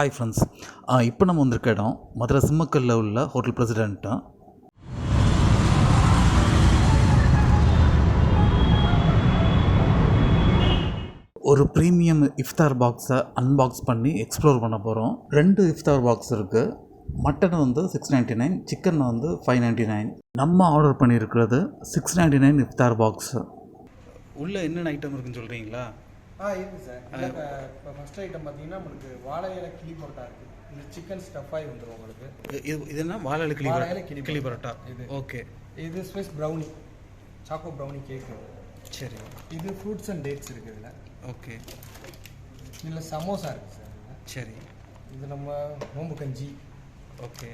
Hi friends இப்போ நம்ம வந்திருக்க இடம் மதுரை சிம்மக்கல்லில் உள்ள ஹோட்டல் பிரசிடெண்ட்டு ஒரு ப்ரீமியம் இஃப்தார் பாக்ஸை அன்பாக்ஸ் பண்ணி எக்ஸ்ப்ளோர் பண்ண போகிறோம் ரெண்டு இஃப்தார் பாக்ஸ் இருக்குது மட்டன் வந்து சிக்ஸ் நைன்ட்டி நைன் சிக்கன் வந்து ஃபைவ் நைன்ட்டி நைன் நம்ம ஆர்டர் பண்ணியிருக்கிறது சிக்ஸ் நைன்ட்டி நைன் இஃப்தார் பாக்ஸு உள்ளே என்னென்ன ஐட்டம் இருக்குன்னு சொல்கிறீங்களா ஆ இருக்குது சார். இப்போ ஃபஸ்ட் ஐட்டம் பார்த்தீங்கன்னா உங்களுக்கு வாழை இலை கிளி பரோட்டா இருக்குது இந்த சிக்கன் ஸ்டஃபாய் வந்துடும் உங்களுக்கு. இது இது என்ன? வாழை கிளி வாழை இலை கிளி கிளி பரோட்டா. இது. ஓகே. இது spice brownie choco brownie cake சரி. இது ஃப்ரூட்ஸ் அண்ட் டேட்ஸ் இருக்குது இதில். ஓகே. இதில் சமோசா இருக்குது சார் சரி. இது நம்ம நோம்பு கஞ்சி. ஓகே.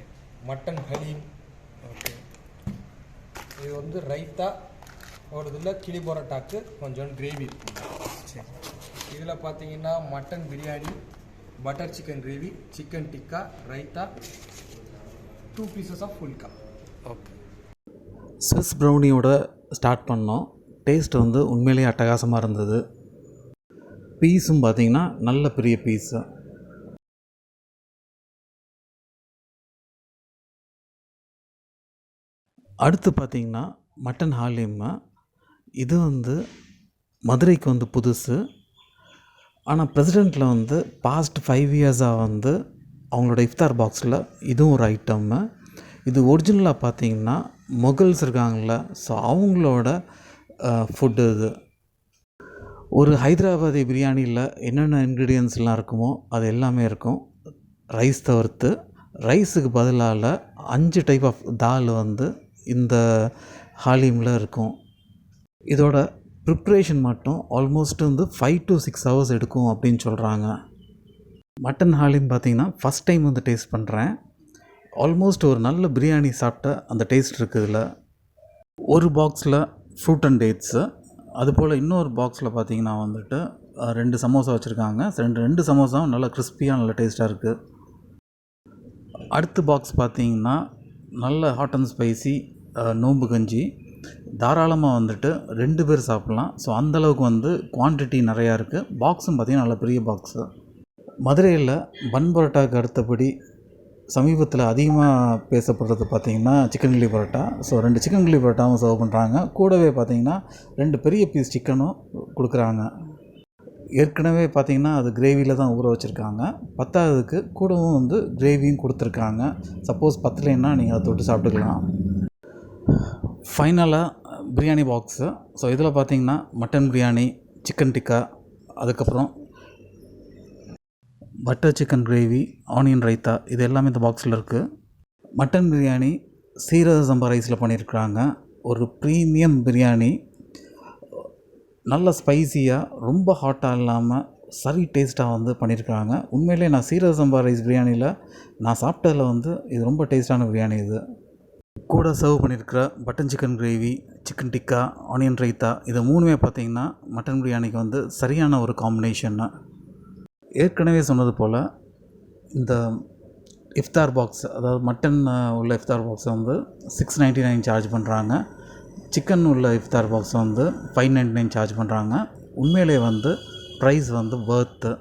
Mutton haleem okay. இது வந்து ரைத்தா. ஒரு இதில் கிளி பரோட்டாக்கு கொஞ்சம் கிரேவி இருக்கும். சரி இதில் பார்த்தீங்கன்னா mutton biryani butter chicken gravy chicken tikka raita two pieces of phulka okay swiss ப்ரௌனியோட start பண்ணோம். டேஸ்ட் வந்து உண்மையிலேயே அட்டகாசமாக இருந்தது. பீஸும் பார்த்தீங்கன்னா நல்ல பெரிய பீஸு அடுத்து பார்த்தீங்கன்னா மட்டன் ஹாலிம்மு இது வந்து மதுரைக்கு வந்து புதுசு. ஆனால் பிரசிடெண்ட்டில் வந்து பாஸ்ட் ஃபைவ் இயர்ஸாக வந்து அவங்களோட இஃப்தார் பாக்ஸில் இதுவும் ஒரு ஐட்டம்மு இது ஒரிஜினலாக பார்த்தீங்கன்னா மொகல்ஸ் இருக்காங்கள்ல ஸோ அவங்களோட ஃபுட்டு இது. ஒரு ஹைதராபாதி பிரியாணியில் என்னென்ன இன்க்ரீடியன்ஸ்லாம் இருக்குமோ அது எல்லாமே இருக்கும். ரைஸ் தவிர்த்து ரைஸுக்கு பதிலால் அஞ்சு டைப் ஆஃப் தால் வந்து இந்த ஹாலிமில் இருக்கும். இதோட ப்ரிப்ரேஷன் மட்டும் ஆல்மோஸ்ட் வந்து ஃபைவ் டு சிக்ஸ் ஹவர்ஸ் எடுக்கும் அப்படின்னு சொல்கிறாங்க மட்டன் ஹாலின்னு பார்த்தீங்கன்னா ஃபஸ்ட் டைம் வந்து டேஸ்ட் பண்ணுறேன் ஆல்மோஸ்ட் ஒரு நல்ல பிரியாணி சாப்பிட்ட அந்த டேஸ்ட் இருக்குதுல ஒரு பாக்ஸில் ஃப்ரூட் அண்ட் டேட்ஸு அதுபோல் இன்னொரு பாக்ஸில் பார்த்தீங்கன்னா வந்துட்டு ரெண்டு சமோசா வச்சுருக்காங்க. ரெண்டு ரெண்டு சமோசாவும் நல்லா கிறிஸ்பியாக நல்ல டேஸ்ட்டாக இருக்குது அடுத்த பாக்ஸ் பார்த்தீங்கன்னா நல்ல ஹாட் அண்ட் ஸ்பைசி நோம்பு கஞ்சி. தாராளமாக வந்துட்டு ரெண்டு பேர் சாப்பிட்லாம். ஸோ அந்தளவுக்கு வந்து குவான்டிட்டி நிறையா இருக்குது பாக்ஸும் பார்த்தீங்கன்னா நல்ல பெரிய பாக்ஸு மதுரையில் பன் பரோட்டாவுக்கு அடுத்தபடி சமீபத்தில் அதிகமாக பேசப்படுறது பார்த்திங்கன்னா சிக்கன் கில்லி பரோட்டா. ஸோ ரெண்டு சிக்கன் கில்லி பரோட்டாவும் சர்வ் பண்ணுறாங்க கூடவே பார்த்தீங்கன்னா ரெண்டு பெரிய பீஸ் சிக்கனும் கொடுக்குறாங்க. ஏற்கனவே பார்த்திங்கன்னா அது கிரேவியில் தான் ஊற வச்சுருக்காங்க. பத்தாவதுக்கு கூடவும் வந்து கிரேவியும் கொடுத்துருக்காங்க. சப்போஸ் பத்தலைன்னா நீங்கள் அதை தொட்டு சாப்பிட்டுக்கலாம். ஃபைனலாக பிரியாணி பாக்ஸு ஸோ இதில் பார்த்தீங்கன்னா மட்டன் பிரியாணி சிக்கன் டிக்கா அதுக்கப்புறம் butter chicken gravy onion raita இது எல்லாமே இந்த பாக்ஸில் இருக்குது மட்டன் பிரியாணி சீரக சம்பா ரைஸில் பண்ணியிருக்கிறாங்க ஒரு ப்ரீமியம் பிரியாணி. நல்ல ஸ்பைசியாக ரொம்ப ஹாட்டாக இல்லாமல் சரி டேஸ்ட்டாக வந்து பண்ணியிருக்காங்க உண்மையிலே நான் சீரக சம்பா ரைஸ் பிரியாணியில் நான் சாப்பிட்டதில் வந்து இது ரொம்ப டேஸ்ட்டான பிரியாணி இது. கூட சர்வ் பண்ணியிருக்கிற butter chicken gravy chicken tikka onion raita இது மூணுமே பார்த்தீங்கன்னா மட்டன் பிரியாணிக்கு வந்து சரியான ஒரு காம்பினேஷன்னு ஏற்கனவே சொன்னது போல் இந்த இஃப்தார் பாக்ஸ் அதாவது மட்டன் உள்ள இஃப்தார் பாக்ஸை வந்து சிக்ஸ் நைன்ட்டி நைன் சார்ஜ் பண்ணுறாங்க சிக்கன் உள்ள இஃப்தார் பாக்ஸ் வந்து ஃபைவ் நைன்ட்டி நைன் சார்ஜ் பண்ணுறாங்க உண்மையிலே வந்து ப்ரைஸ் வந்து வேர்த்து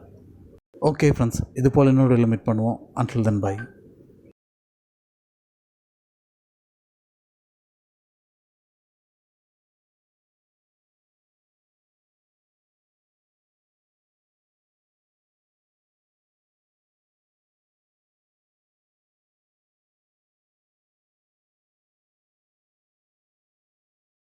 ஓகே ஃப்ரெண்ட்ஸ் இது போல் இன்னொரு மீட் பண்ணுவோம். Until then by